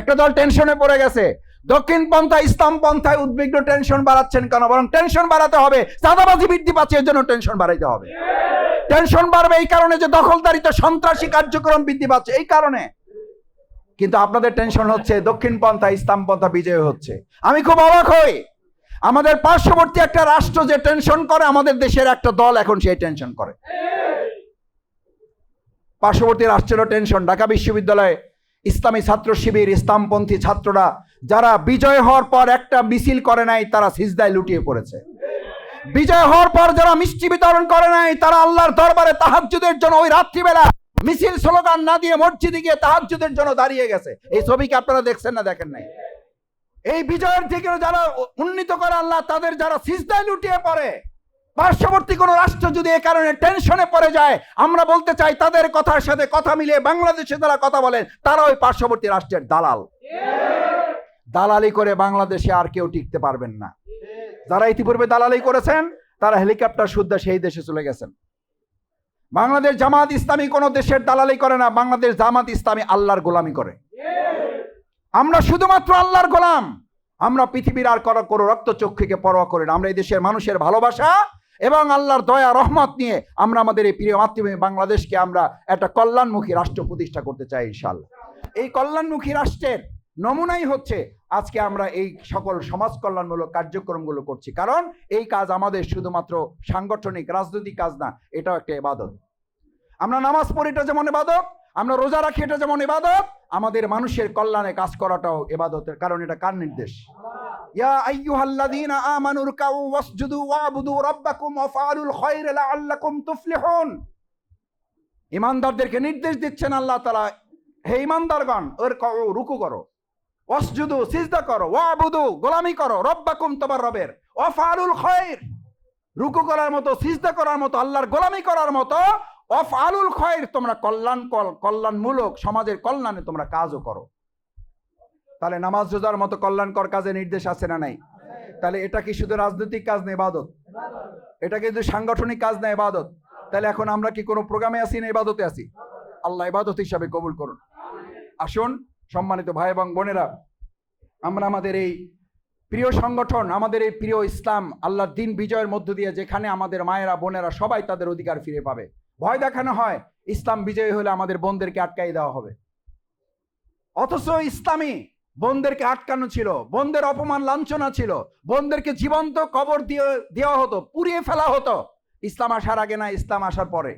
একটা দল টেনশনে পড়ে গেছে। দক্ষিণ পন্থা ইসলাম পন্থায় উদ্বিগ্ন টেনশন বাড়াচ্ছেন কেন? বরং টেনশন বাড়াতে হবে, চাঁদাবাজি বৃদ্ধি পাচ্ছে এর জন্য টেনশন বাড়াইতে হবে। টেনশন বাড়বে এই কারণে যে দখলদারিতে সন্ত্রাসী কার্যক্রম বৃদ্ধি পাচ্ছে, এই কারণে। কিন্তু আপনাদের টেনশন হচ্ছে, দক্ষিণ পন্থা ইসলাম পন্থা বিজয় হচ্ছে। আমি খুব অবাক হই। আমাদের পার্শ্ববর্তী একটা রাষ্ট্র যে টেনশন করে, আমাদের দেশের একটা দল এখন সেই টেনশন করে। পার্শ্ববর্তী রাষ্ট্রেরও টেনশন ঢাকা বিশ্ববিদ্যালয়ে ইসলামী ছাত্র শিবির, ইসলামপন্থী ছাত্ররা যারা বিজয় হওয়ার পর একটা মিছিল করে নাই, তারা সিজদায় লুটিয়ে পড়েছে। বিজয় হওয়ার পর যারা মিষ্টি বিতরণ করে নাই, তারা আল্লাহর দরবারে তাহাজ্জুদের জন্য ওই রাত্রিবেলা মিছিল স্লোগান না দিয়ে মসজিদে গিয়ে তাহাজ্জুদের জন্য দাঁড়িয়ে গেছে। এই ছবিকে আপনারা দেখছেন না, দেখেন নাই? এই বিজয়ের থেকে যারা উন্নীত করে আল্লাহ, তাদের যারা সিজদায় লুটিয়ে পড়ে পার্শ্ববর্তী কোনো রাষ্ট্র যদি এ কারণে টেনশনে পড়ে যায়, আমরা বলতে চাই তাদের কথার সাথে কথা মিলিয়ে বাংলাদেশে যারা কথা বলেন, তারা ওই পার্শ্ববর্তী রাষ্ট্রের দালাল। দালালি করে বাংলাদেশে আর কেউ টিকতে পারবেন না। যারা ইতিপূর্বে দালালি করেছেন, তারা হেলিকপ্টার শুদ্ধা সেই দেশে চলে গেছেন। বাংলাদেশ জামাত ইসলামী কোনো দেশের দালালি করে না, বাংলাদেশ জামাত ইসলামী আল্লাহর গোলামি করে। আমরা শুধুমাত্র আল্লাহর গোলাম। আমরা পৃথিবীর আর কোনো রক্ত চক্ষুকে পরোয়া করি না। আমরা এই দেশের মানুষের ভালোবাসা এবং আল্লাহর দয়া, রহমত নিয়ে আমরা আমাদের এই প্রিয় মাতৃভূমি বাংলাদেশকে আমরা একটা কল্যাণমুখী রাষ্ট্র প্রতিষ্ঠা করতে চাই ইনশাল্লাহ এই কল্যাণমুখী রাষ্ট্রের নমুনাই হচ্ছে আজকে আমরা এই সকল সমাজ কল্যাণমূলক কার্যক্রমগুলো করছি। কারণ এই কাজ আমাদের শুধুমাত্র সাংগঠনিক, রাজনৈতিক কাজ না, এটাও একটা এবাদত আমরা নামাজ পড়ি, এটা যেমন ইবাদত, আমরা রোজা রাখি, এটা যেমন ইবাদত, আমাদের মানুষের কল্যাণে কাজ করাটাও এবাদতের কারণ, এটা কার নির্দেশ? ইয়া ইমানদারদেরকে নির্দেশ দিচ্ছেন আল্লাহ তাআলা, হে ইমানদারগণ ওর রুকু করো, ওয়াসজুদু, সিজদা করো, ওয়াবুদু, গোলামি করো, রব্বাকুম তোমার রবের ওয়াফআলুল খায়র রুকু করার মতো, সিজদা করার মতো, আল্লাহর গোলামি করার মতো অফ আলুল খয়ের তোমরা কল্যাণ কল কল্যাণমূলক সমাজের কল্যাণে তোমরা কাজও করো। তাহলে নামাজ রোজার মতো কল্যাণকর কাজে নির্দেশ আছে না নাই? তাহলে এটা কি শুধু রাজনৈতিক কাজ না ইবাদত? এটা কিন্তু সাংগঠনিক কাজ না ইবাদত? তাহলে এখন আমরা কি কোনো প্রোগ্রামে আছি না ইবাদতে আছি? আল্লাহ ইবাদত হিসাবে কবুল করুন। আসুন, সম্মানিত ভাই এবং বোনেরা, আমরা আমাদের এই প্রিয় সংগঠন, আমাদের এই প্রিয় ইসলাম, আল্লাহর দিন বিজয়ের মধ্য দিয়ে যেখানে আমাদের মায়েরা, বোনেরা সবাই তাদের অধিকার ফিরে পাবে। ভয় দেখানো হয়, ইসলাম বিজয়ী হলে আমাদের বোনদেরকে আটকাই দেওয়া হবে। অথচ ইসলামী বোনদেরকে আটকানো ছিল, বন্ধের অপমান লাঞ্ছনা ছিল বোনদেরকে জীবন্ত কবর দিয়ে, দেওয়া হতো, পুড়িয়ে ফেলা হতো। ইসলাম আসার আগে না, ইসলাম আসার পরে?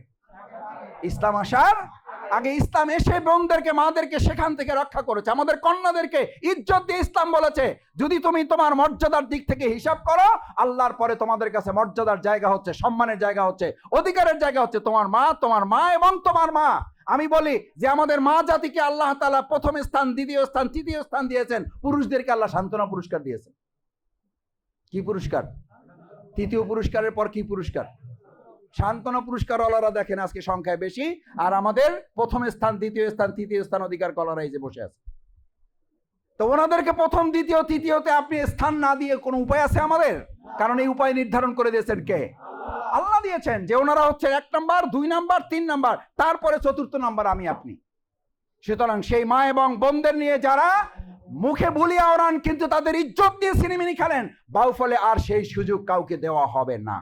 ইসলাম আসার আগে ইসলাম এসে বোনদেরকে, মাদেরকে সেখান থেকে রক্ষা করেছে। আমাদের কন্যাদেরকে ইজ্জত দিয়ে ইসলাম বলেছে, যদি তুমি তোমার মর্যাদার দিক থেকে হিসাব করো, আল্লাহর পরে তোমাদের কাছে মর্যাদার জায়গা হচ্ছে, সম্মানের জায়গা হচ্ছে, অধিকারের জায়গা হচ্ছে তোমার মা তোমার মা এবং তোমার মা। আমি বলি যে আমাদের মা জাতিকে আল্লাহ তাআলা প্রথম স্থান, দ্বিতীয় স্থান, তৃতীয় স্থান দিয়েছেন। পুরুষদেরকে আল্লাহ সান্ত্বনা পুরস্কার দিয়েছেন। কি পুরস্কার? তৃতীয় পুরস্কারের পর কি পুরস্কার? সান্ত্বনা পুরস্কার ওলারা দেখেন আজকে সংখ্যায় বেশি, আর আমাদের প্রথম স্থান, দ্বিতীয় স্থান, তৃতীয় স্থান অধিকার কলারা এই যে বসে আছে। তো ওনাদেরকে প্রথম, দ্বিতীয়, তৃতীয়তে আপনি স্থান না দিয়ে কোনো উপায় আছে আমাদের? কারণ এই উপায় নির্ধারণ করে দিয়েছেন কে? আল্লাহ দিয়েছেন যে ওনারা হচ্ছে এক নাম্বার, দুই নাম্বার, তিন নাম্বার, তারপরে চতুর্থ নাম্বার আমি আপনি। সুতরাং সেই মা এবং বোনদের নিয়ে যারা মুখে বলিয়া ওড়ান, কিন্তু তাদের ইজ্জত দিয়ে সিনেমিনি খেলেন, বাউফলে আর সেই সুযোগ কাউকে দেওয়া হবে না।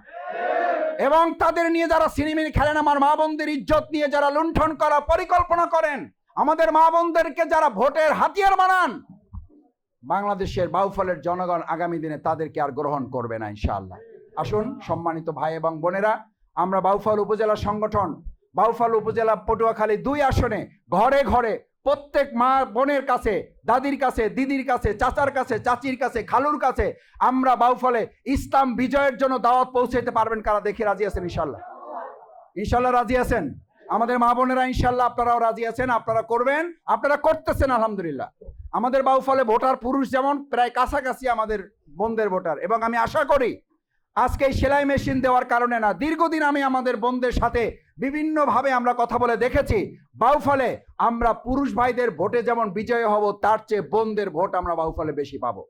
এবং তাদের নিয়ে যারা সিনেমিনি খেলেন, আমার মা বোনদের ইজ্জত নিয়ে যারা লুণ্ঠন করা, পরিকল্পনা করেন, আমাদের মা বোনদেরকে যারা ভোটের হাতিয়ার বানান, বাংলাদেশের বাউফলের জনগণ আগামী দিনে তাদেরকে আর গ্রহণ করবে না, ইনশাআল্লাহ। আসুন, সম্মানিত ভাই এবং বোনেরা, আমরা বাউফল উপজেলা সংগঠন, বাউফল উপজেলা পটুয়াখালী দুই আসনে ঘরে ঘরে প্রত্যেক মা বোনের কাছে, দাদির কাছে, দিদির কাছে, চাচার কাছে, চাচির কাছে, খালুর কাছে আমরা বাউফলে ইসলাম বিজয়ের জন্য দাওয়াত পৌঁছাইতে পারবেন কারা দেখে রাজি আছেন ইনশাল্লাহ ইনশাল্লাহ রাজি আছেন? আমাদের মা বোনেরা ইনশাল্লাহ আপনারাও রাজি আছেন, আপনারা করবেন, আপনারা করতেছেন আলহামদুলিল্লাহ। আমাদের বাউফলে ভোটার পুরুষ যেমন, প্রায় কাছাকাছি আমাদের বোনদের ভোটার। এবং আমি আশা করি আজকে সেলাই মেশিন দেওয়ার কারণে না, দীর্ঘদিন আমি আমাদের বোনদের সাথে বিভিন্নভাবে আমরা কথা বলে দেখেছি। বাউফলে আমরা পুরুষ ভাইদের ভোটে যেমন বিজয় হব, তার চেয়ে বোনদের ভোট আমরা বাউফলে বেশি পাবো।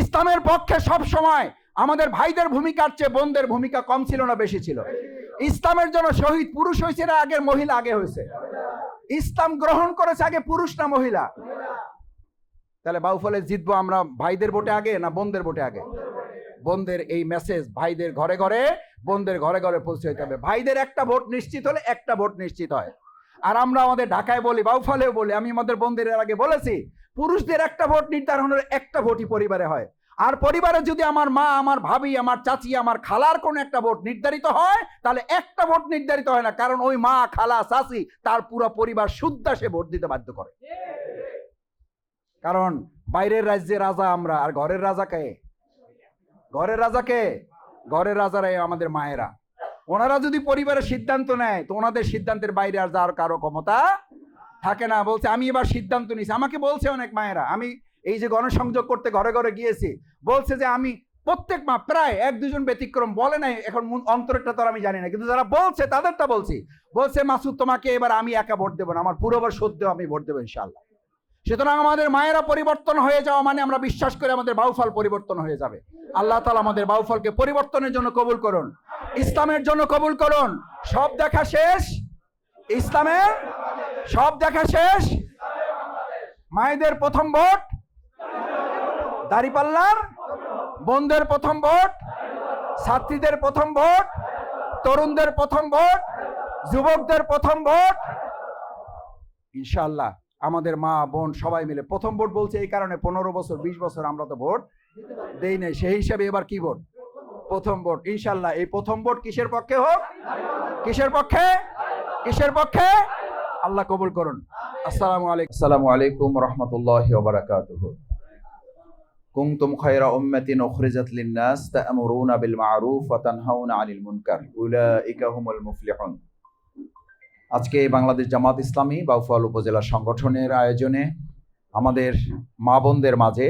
ইসলামের পক্ষে সব সময় আমাদের ভাইদের ভূমিকার চেয়ে বোনদের ভূমিকা কম ছিল না, বেশি ছিল। ইসলামের জন্য শহীদ পুরুষ হয়েছে না আগের মহিলা আগে হয়েছে। ইসলাম গ্রহণ করেছে আগে পুরুষ না মহিলা? তাহলে বাউফলে জিতবো আমরা ভাইদের ভোটে আগে না বোনদের ভোটে আগে? বোনদের এই মেসেজ ভাইদের ঘরে ঘরে বোনদের ঘরে ঘরে পৌঁছে যেতে হবে। ভাইদের একটা ভোট নিশ্চিত হলে একটা ভোট নিশ্চিত হয়। আর আমরা আমাদের ঢাকায় বলি, বাউফলেও বলি, আমি আমাদের বোনদের এর আগে বলেছি, পুরুষদের একটা ভোট নির্ধারণ হলে একটা ভোটই পরিবারে হয়। আর পরিবারে যদি আমার মা, আমার ভাবি, আমার চাচি, আমার খালার কোনো একটা ভোট নির্ধারিত হয়, তাহলে একটা ভোট নির্ধারিত হয় না, কারণ ওই মা, খালা, চাচি, তার পুরো পরিবার শুদ্ধা সে ভোট দিতে বাধ্য করে। কারণ বাইরের রাজ্যে রাজা আমরা, আর ঘরের রাজা কে? ঘরের রাজা কে? ঘরের রাজারাই আমাদের মায়েরা। ওনারা যদি পরিবারের সিদ্ধান্ত নেয়, তো ওনাদের সিদ্ধান্তের বাইরে আর যাওয়ার কারও ক্ষমতা থাকে না। বলছে, আমি এবার সিদ্ধান্ত নিয়েছি। আমাকে বলছে অনেক মায়েরা। আমি এই যে গণসংযোগ করতে ঘরে ঘরে গিয়েছি, বলছে যে, আমি প্রত্যেক মা প্রায় এক দুজন ব্যতিক্রম বলে নাই, এখন অন্তরেরটা তো আমি জানি না। কিন্তু যারা বলছে, তাদেরটা বলছি। বলছে, মাসুদ, তোমাকে এবার আমি একা ভোট দেবো না, আমার পুরোবার সদ্য আমি ভোট দেবো ইনশাল্লাহ সুতরাং আমাদের মায়েরা পরিবর্তন হয়ে যাওয়া মানে আমরা বিশ্বাস করি আমাদের বাউফল পরিবর্তন হয়ে যাবে। আল্লাহ তালা আমাদের বাউফলকে পরিবর্তনের জন্য কবুল করুন, ইসলামের জন্য কবুল করুন। সব দেখা শেষ? ইসলামের? সব দেখা শেষ? মায়েদের প্রথম ভোট? দাড়িপাল্লার? বোনদের প্রথম ভোট? ছাত্রীদের প্রথম ভোট? তরুণদের প্রথম ভোট? যুবকদের প্রথম ভোট? ইনশাআল্লাহ। আমাদের মা, বোন সবাই মিলে প্রথম ভোট বলছে এই কারণে পনেরো বছর, বিশ বছর আমরা তো ভোট দেই নাই। সেই হিসাবে এবার কি ভোট? প্রথম ভোট, ইনশাল্লাহ। এই প্রথম ভোট কিসের পক্ষে হোক? কিসের পক্ষে? কিসের পক্ষে? আল্লাহ কবুল করুন। আসসালামু আলাইকুম। আসসালামু আলাইকুম রহমতুল্লাহ ওবারাকাতুহু কুনতুম খায়রা উম্মাতিন উখরিজাত লিন-নাস তা'মুরুনা বিল মা'রুফ ওয়া তানহাউনা 'আনিল মুনকার। উলাইকা হুমুল মুফলিহুন। আজকে বাংলাদেশ জামাত ইসলামী বাউফল উপজেলা সংগঠনের আয়োজনে আমাদের মা বোনদের মাঝে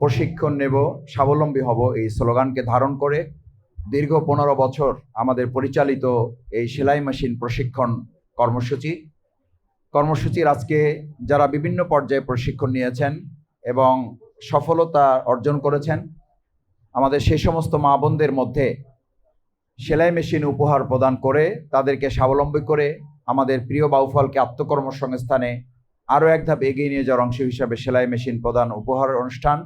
প্রশিক্ষণ নেব, স্বাবলম্বী হব এই স্লোগানকে ধারণ করে। দীর্ঘ পনেরো বছর আমাদের পরিচালিত এই সেলাই মেশিন প্রশিক্ষণ কর্মসূচি। কর্মসূচির আজকে যারা বিভিন্ন পর্যায়ে প্রশিক্ষণ নিয়েছেন এবং সফলতা অর্জন করেছেন, আমাদের সেই সমস্ত মা বোনদের মধ্যে সেলাই মেশিন উপহার প্রদান করে তাদেরকে স্বাবলম্বী করে আমাদের প্রিয় বাউফলকে আত্মকর্মসংস্থানে আরও এক ধাপ এগিয়ে নিয়ে যাওয়ার অংশ হিসাবে সেলাই মেশিন প্রদান উপহার অনুষ্ঠান।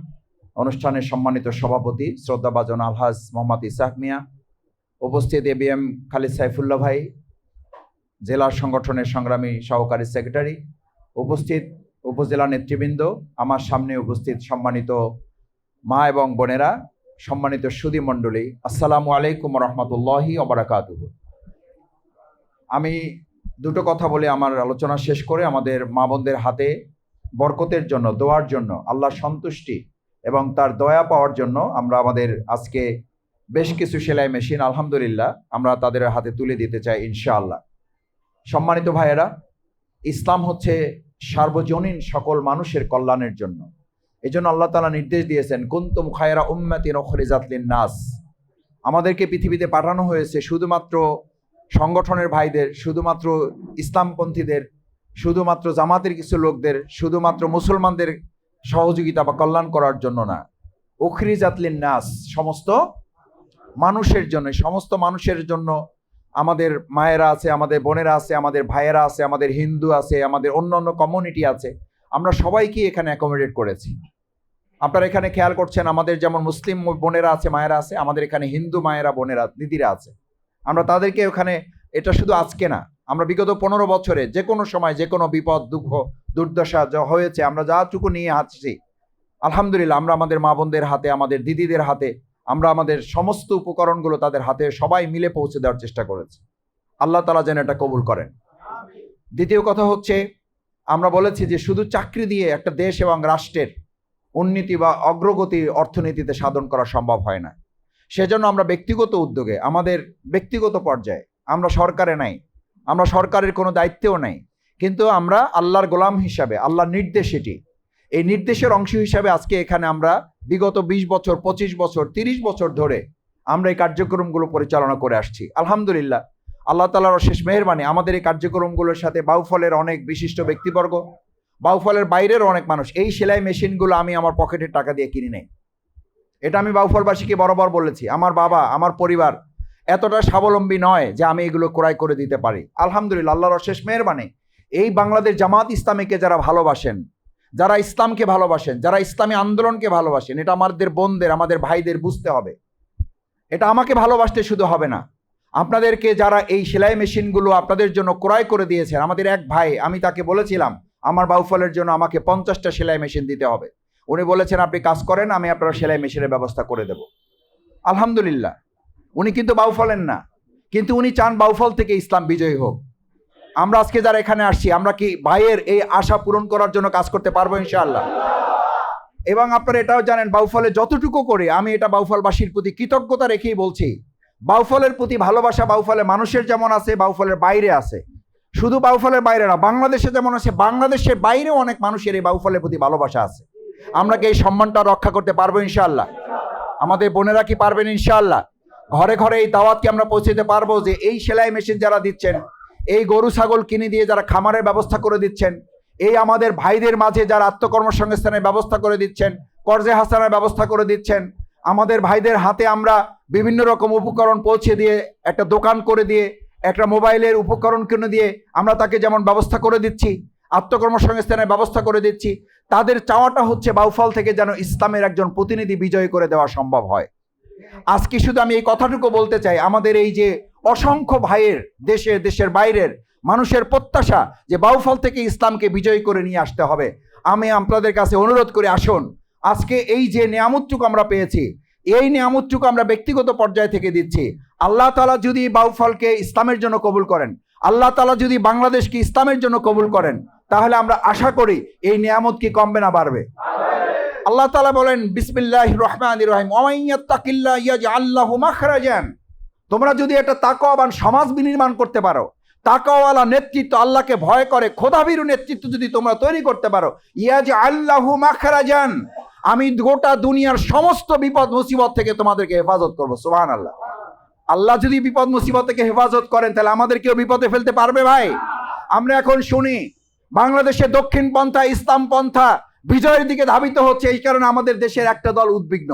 অনুষ্ঠানের সম্মানিত সভাপতি শ্রদ্ধাভাজন আলহাজ মোহাম্মদ ইসাক মিয়া, উপস্থিত A B M Khalid Saifullah ভাই, জেলা সংগঠনের সংগ্রামী সহকারী সেক্রেটারি, উপস্থিত উপজেলা নেতৃবৃন্দ, আমার সামনে উপস্থিত সম্মানিত মা এবং বোনেরা, সম্মানিত সুদী মণ্ডলী, আসসালামু আলাইকুম রহমতুল্লাহি অবরাকাতুহ আমি দুটো কথা বলে আমার আলোচনা শেষ করে আমাদের মা বোনদের হাতে বরকতের জন্য, দোয়ার জন্য আল্লাহ সন্তুষ্টি এবং তার দয়া পাওয়ার জন্য আমরা আমাদের আজকে বেশ কিছু সেলাই মেশিন, আলহামদুলিল্লাহ, আমরা তাদের হাতে তুলে দিতে চাই, ইনশাআল্লাহ। সম্মানিত ভাইয়েরা, ইসলাম হচ্ছে সার্বজনীন সকল মানুষের কল্যাণের জন্য। এই জন্য আল্লাহ তালা নির্দেশ দিয়েছেন, কুন্তুম খায়রা উম্মাতিন ওখরিজাতলিন নাস আমাদেরকে পৃথিবীতে পাঠানো হয়েছে শুধুমাত্র সংগঠনের ভাইদের, শুধুমাত্র ইসলামপন্থীদের, শুধুমাত্র জামাতের কিছু লোকদের, শুধুমাত্র মুসলমানদের সহযোগিতা বা কল্যাণ করার জন্য না। ওখরি জাতলিন নাস সমস্ত মানুষের জন্য, সমস্ত মানুষের জন্য আমাদের মায়েরা আছে, আমাদের বোনেরা আছে, আমাদের ভাইয়েরা আছে, আমাদের হিন্দু আছে, আমাদের অন্য অন্য কমিউনিটি আছে। আমরা সবাইকে এখানে অ্যাকোমোডেট করেছি। আপনারা এখানে খেয়াল করছেন, আমাদের যেমন মুসলিম বোনেরা আছে, মায়েরা আছে, আমাদের এখানে হিন্দু মায়েরা, বোনেরা, দিদিরা আছে। আমরা তাদেরকে ওখানে, এটা শুধু আজকে না, আমরা বিগত পনেরো বছরে যে কোনো সময় যে কোনো বিপদ, দুঃখ, দুর্দশা যা হয়েছে, আমরা যাটুকু নিয়ে আসছি, আলহামদুলিল্লাহ আমরা আমাদের মা বোনদের হাতে, আমাদের দিদিদের হাতে, আমরা আমাদের সমস্ত উপকরণগুলো তাদের হাতে সবাই মিলে পৌঁছে দেওয়ার চেষ্টা করেছি। আল্লাহ তালা যেন এটা কবুল করেন। দ্বিতীয় কথা হচ্ছে, আমরা বলেছি যে শুধু চাকরি দিয়ে একটা দেশ এবং রাষ্ট্রের উন্নতি বা অগ্রগতি অর্থনীতিতে সাধন করা সম্ভব হয় না। সেজন্য আমরা ব্যক্তিগত উদ্যোগে, আমাদের ব্যক্তিগত পর্যায়ে, আমরা সরকারে নাই, আমরা সরকারের কোনো দায়িত্বেও নাই, কিন্তু আমরা আল্লাহর গোলাম হিসাবে, আল্লাহর নির্দেশ এটি। এই নির্দেশের অংশ হিসাবে আজকে এখানে আমরা বিগত বিশ বছর, পঁচিশ বছর, তিরিশ বছর ধরে আমরা এই কার্যক্রমগুলো পরিচালনা করে আসছি। আলহামদুলিল্লাহ, আল্লাহ তালার শেষ মেহরবানি, আমাদের এই কার্যক্রমগুলোর সাথে বাউফলের অনেক বিশিষ্ট ব্যক্তিবর্গ, বাউফলের বাইরেরও অনেক মানুষ, এই সেলাই মেশিনগুলো আমি আমার পকেটের টাকা দিয়ে কিনি নেই। এটা আমি বাউফলবাসীকে বরাবর বলেছি। আমার বাবা, আমার পরিবার এতটা স্বাবলম্বী নয় যে আমি এগুলো ক্রয় করে দিতে পারি। আলহামদুলিল্লাহ, আল্লাহর শেষ মেহরবানি। এই বাংলাদেশ জামাত ইসলামীকে যারা ভালোবাসেন, যারা ইসলামকে ভালোবাসেন, যারা ইসলামী আন্দোলনকে ভালোবাসেন, এটা আমাদের বোনদের, আমাদের ভাইদের বুঝতে হবে। এটা আমাকে ভালোবাসতে শুধু হবে না। আপনাদেরকে যারা এই সেলাই মেশিনগুলো আপনাদের জন্য ক্রয় করে দিয়েছেন, আমাদের এক ভাই, আমি তাকে বলেছিলাম, আমার বাউফলের জন্য আমাকে পঞ্চাশটা সেলাই মেশিন দিতে হবে। উনি বলেছেন, আপনি কাজ করেন, আমি আপনার সেলাই মেশিনের ব্যবস্থা করে দেব। আলহামদুলিল্লাহ। উনি কিন্তু বাউফলেন না। কিন্তু উনি চান বাউফল থেকে ইসলাম বিজয়ী হোক। আমরা আজকে যারা এখানে আসছি, আমরা কি ভাইয়ের এই আশা পূরণ করার জন্য কাজ করতে পারব ইনশাআল্লাহ? এবং আপনারা এটাও জানেন, বাউফলে যতটুকু করে, আমি এটা বাউফলবাসীর প্রতি কৃতজ্ঞতা রেখেই বলছি, বাউফলের প্রতি ভালোবাসা বাউফলে মানুষের যেমন আছে, বাউফলের বাইরে আছে। শুধু বাউফলের বাইরে না, বাংলাদেশে যেমন আছে, বাংলাদেশের বাইরেও অনেক মানুষের এই বাউফলের প্রতি ভালোবাসা আছে। আমরা কি এই সম্মানটা রক্ষা করতে পারব ইনশাল্লাহ আমাদের বোনেরা কি পারবেন ইনশাল্লাহ ঘরে ঘরে এই দাওয়াতকে আমরা পৌঁছে পারব যে এই সেলাই মেশিন যারা দিচ্ছেন, এই গরু ছাগল কিনে দিয়ে যারা খামারের ব্যবস্থা করে দিচ্ছেন, এই আমাদের ভাইদের মাঝে যারা আত্মকর্মসংস্থানের ব্যবস্থা করে দিচ্ছেন, কর্জে হাসানের ব্যবস্থা করে দিচ্ছেন, আমাদের ভাইদের হাতে আমরা বিভিন্ন রকম উপকরণ পৌঁছে দিয়ে, একটা দোকান করে দিয়ে, একটা মোবাইলের উপকরণ কিনে দিয়ে আমরা তাকে যেমন ব্যবস্থা করে দিচ্ছি, আত্মকর্মসংস্থানের ব্যবস্থা করে দিচ্ছি তাদের চাওয়াটা হচ্ছে বাউফল থেকে যেন ইসলামের একজন প্রতিনিধি বিজয় করে দেওয়া সম্ভব হয়। আজকে শুধু আমি এই কথাটুকু বলতে চাই, আমাদের এই যে অসংখ্য ভাইয়ের দেশে, দেশের বাইরের মানুষের প্রত্যাশা যে বাউফল থেকে ইসলামকে বিজয়ী করে নিয়ে আসতে হবে, আমি আপনাদের কাছে অনুরোধ করে আসুন, আজকে এই যে নিয়ামতটুকু আমরা পেয়েছি, এই নিয়ামতটুকু আমরা ব্যক্তিগত পর্যায় থেকে দিচ্ছি। আল্লাহ তালা যদি বাউফলকে ইসলামের জন্য কবুল করেন, আল্লাহ তালা যদি বাংলাদেশকে ইসলামের জন্য কবুল করেন তাহলে আমরা আশা করি এই নিয়ামত কি কমবে না বাড়বে? আল্লাহ তালা বলেন বিসমিল্লাহ রহমান রহিম। আল্লাহ মাখরাজান। তোমরা যদি একটা তাকওয়াবান সমাজ বিনির্মাণ করতে পারো তাকাওয়ালা নেতৃত্ব আল্লাহকে ভয় করে খোদাবিরু নেতৃত্ব যদি তোমরা তৈরি করতে পারো ইয়াজ আল্লাহু মাখরাজান। আমি গোটা দুনিয়ার সমস্ত বিপদ মুসিবত থেকে তোমাদেরকে হেফাজত করব সোহান আল্লাহ আল্লাহ যদি বিপদ মুসিবত থেকে হেফাজত করেন, তাহলে আমাদের কেউ বিপদে ফেলতে পারবে ভাই। আমরা এখন শুনি বাংলাদেশে দক্ষিণ পন্থা, ইসলাম পন্থা বিজয়ের দিকে ধাবিত হচ্ছে, এই কারণে আমাদের দেশের একটা দল উদ্বিগ্ন।